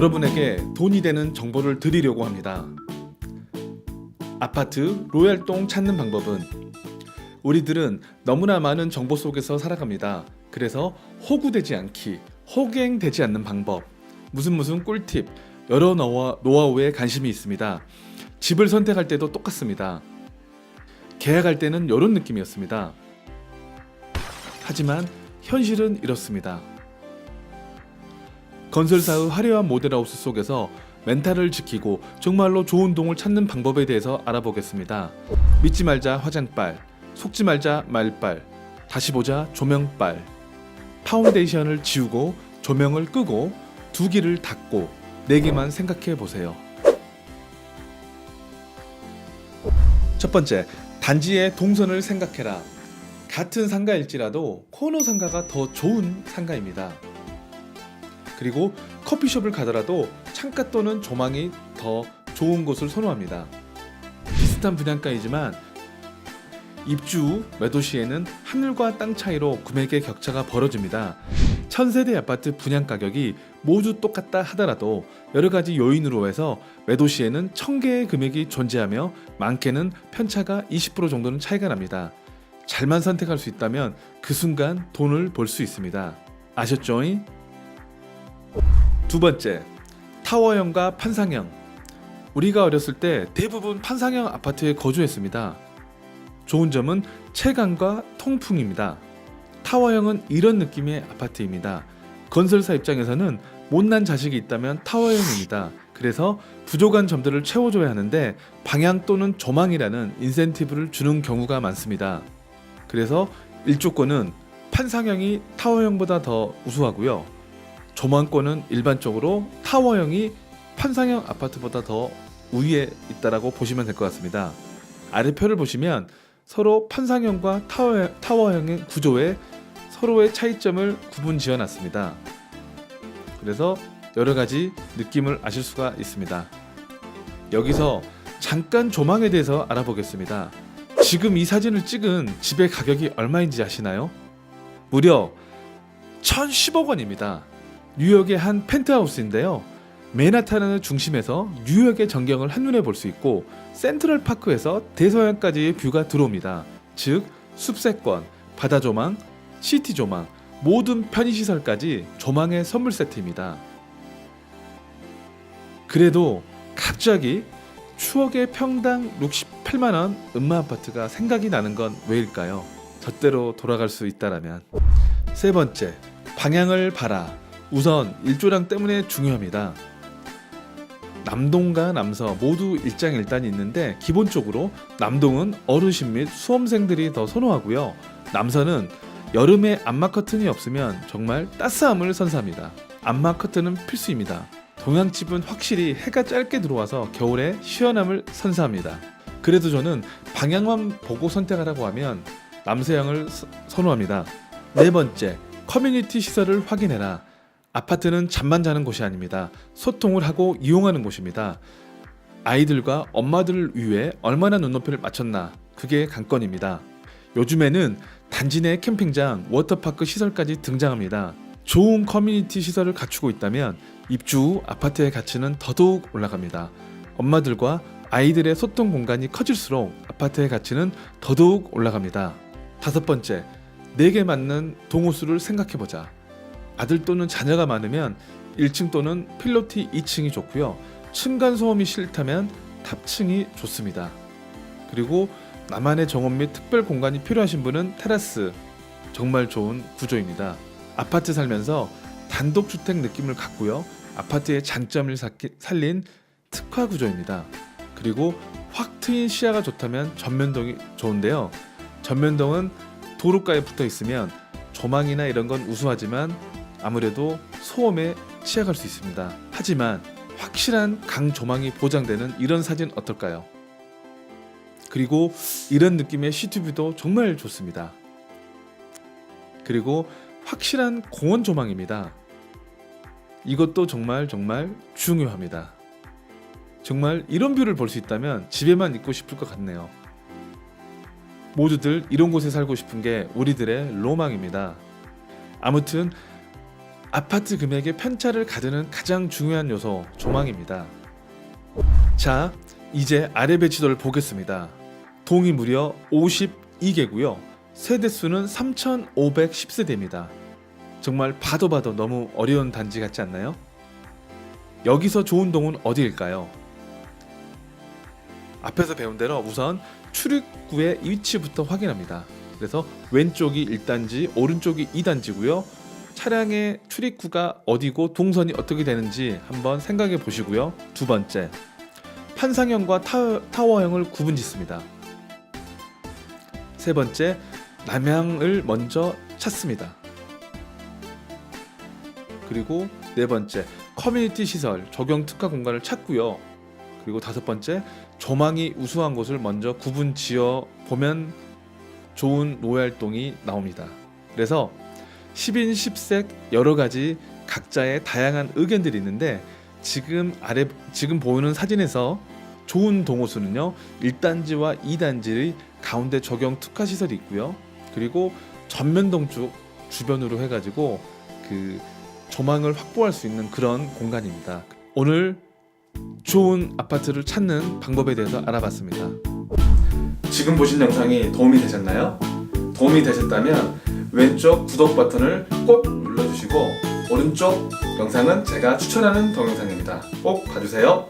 여러분에게 돈이 되는 정보를 드리려고 합니다. 아파트 로얄동 찾는 방법은 우리들은 너무나 많은 정보 속에서 살아갑니다. 그래서 호구되지 않기, 호갱되지 않는 방법, 무슨 무슨 꿀팁, 여러 노하, 노하우에 관심이 있습니다. 집을 선택할 때도 똑같습니다. 계약할 때는 이런 느낌이었습니다. 하지만 현실은 이렇습니다. 건설사의 화려한 모델하우스 속에서 멘탈을 지키고 정말로 좋은 동을 찾는 방법에 대해서 알아보겠습니다. 믿지 말자 화장빨, 속지 말자 말빨, 다시 보자 조명빨. 파운데이션을 지우고 조명을 끄고 두 귀를 닫고 네 개만 생각해 보세요. 첫 번째, 단지의 동선을 생각해라. 같은 상가일지라도 코너 상가가 더 좋은 상가입니다. 그리고 커피숍을 가더라도 창가 또는 조망이 더 좋은 곳을 선호합니다. 비슷한 분양가이지만 입주 후 매도 시에는 하늘과 땅 차이로 금액의 격차가 벌어집니다. 천세대 아파트 분양 가격이 모두 똑같다 하더라도 여러 가지 요인으로 해서 매도 시에는 천 개의 금액이 존재하며 많게는 편차가 20% 정도는 차이가 납니다. 잘만 선택할 수 있다면 그 순간 돈을 벌 수 있습니다. 아셨죠? 두 번째, 타워형과 판상형. 우리가 어렸을 때 대부분 판상형 아파트에 거주했습니다. 좋은 점은 체감과 통풍입니다. 타워형은 이런 느낌의 아파트입니다. 건설사 입장에서는 못난 자식이 있다면 타워형입니다. 그래서 부족한 점들을 채워줘야 하는데 방향 또는 조망이라는 인센티브를 주는 경우가 많습니다. 그래서 일조권은 판상형이 타워형보다 더 우수하고요. 조망권은 일반적으로 타워형이 판상형 아파트보다 더 우위에 있다라고 보시면 될 것 같습니다. 아래 표를 보시면 서로 판상형과 타워, 타워 형의 구조에 서로의 차이점을 구분 지어 놨습니다. 그래서 여러 가지 느낌을 아실 수가 있습니다. 여기서 잠깐 조망에 대해서 알아보겠습니다. 지금 이 사진을 찍은 집의 가격이 얼마인지 아시나요? 무려 1,010억 원입니다. 뉴욕의 한 펜트하우스인데요. 맨하탄의 중심에서 뉴욕의 전경을 한눈에 볼 수 있고 센트럴 파크에서 대서양까지의 뷰가 들어옵니다. 즉 숲세권, 바다 조망, 시티 조망, 모든 편의 시설까지 조망의 선물 세트입니다. 그래도 갑자기 추억의 평당 68만 원 음마 아파트가 생각이 나는 건 왜일까요? 저대로 돌아갈 수 있다라면 세 번째 방향을 봐라. 우선 일조량 때문에 중요합니다. 남동과 남서 모두 일장일단이 있는데 기본적으로 남동은 어르신 및 수험생들이 더 선호하고요. 남서는 여름에 암막 커튼이 없으면 정말 따스함을 선사합니다. 암막 커튼은 필수입니다. 동양집은 확실히 해가 짧게 들어와서 겨울에 시원함을 선사합니다. 그래도 저는 방향만 보고 선택하라고 하면 남서향을 서- 선호합니다. 네 번째, 커뮤니티 시설을 확인해라. 아파트는 잠만 자는 곳이 아닙니다. 소통을 하고 이용하는 곳입니다. 아이들과 엄마들을 위해 얼마나 눈높이를 맞췄나 그게 관건입니다. 요즘에는 단지 내 캠핑장, 워터파크 시설까지 등장합니다. 좋은 커뮤니티 시설을 갖추고 있다면 입주 후 아파트의 가치는 더더욱 올라갑니다. 엄마들과 아이들의 소통 공간이 커질수록 아파트의 가치는 더더욱 올라갑니다. 다섯 번째, 내게 맞는 동호수를 생각해보자. 아들 또는 자녀가 많으면 1층 또는 필로티 2층이 좋고요. 층간 소음이 싫다면 답층이 좋습니다. 그리고 나만의 정원 및 특별 공간이 필요하신 분은 테라스 정말 좋은 구조입니다. 아파트 살면서 단독 주택 느낌을 갖고요. 아파트의 장점을 살린 특화 구조입니다. 그리고 확 트인 시야가 좋다면 전면동이 좋은데요. 전면동은 도로가에 붙어 있으면 조망이나 이런 건 우수하지만 아무래도 소음에 취약할 수 있습니다. 하지만 확실한 강 조망이 보장되는 이런 사진 어떨까요? 그리고 이런 느낌의 시티뷰도 정말 좋습니다. 그리고 확실한 공원 조망입니다. 이것도 정말 정말 중요합니다. 정말 이런 뷰를 볼 수 있다면 집에만 있고 싶을 것 같네요. 모두들 이런 곳에 살고 싶은 게 우리들의 로망입니다. 아무튼 아파트 금액의 편차를 가드는 가장 중요한 요소 조망입니다. 자, 이제 아래 배치도를 보겠습니다. 동이 무려 52개고요. 세대 수는 3,510세대입니다. 정말 봐도 봐도 너무 어려운 단지 같지 않나요? 여기서 좋은 동은 어디일까요? 앞에서 배운 대로 우선 출입구의 위치부터 확인합니다. 그래서 왼쪽이 1단지, 오른쪽이 2단지고요. 차량의 출입구가 어디고 동선이 어떻게 되는지 한번 생각해 보시고요. 두 번째, 판상형과 타, 타워형을 구분 짓습니다. 세 번째, 남향을 먼저 찾습니다. 그리고 네 번째, 커뮤니티 시설, 적용 특화 공간을 찾고요. 그리고 다섯 번째, 조망이 우수한 곳을 먼저 구분 지어 보면 좋은 노후활동이 나옵니다. 그래서 10인 10색 여러 가지 각자의 다양한 의견들이 있는데 지금 아래 지금 보이는 사진에서 좋은 동호수는요 1단지와 2단지의 가운데 적용 특화 시설이 있고요. 그리고 전면동 쪽 주변으로 해가지고 그 조망을 확보할 수 있는 그런 공간입니다. 오늘 좋은 아파트를 찾는 방법에 대해서 알아봤습니다. 지금 보신 영상이 도움이 되셨나요? 도움이 되셨다면 왼쪽 구독 버튼을 꼭 눌러주시고 오른쪽 영상은 제가 추천하는 동영상입니다. 꼭 봐주세요.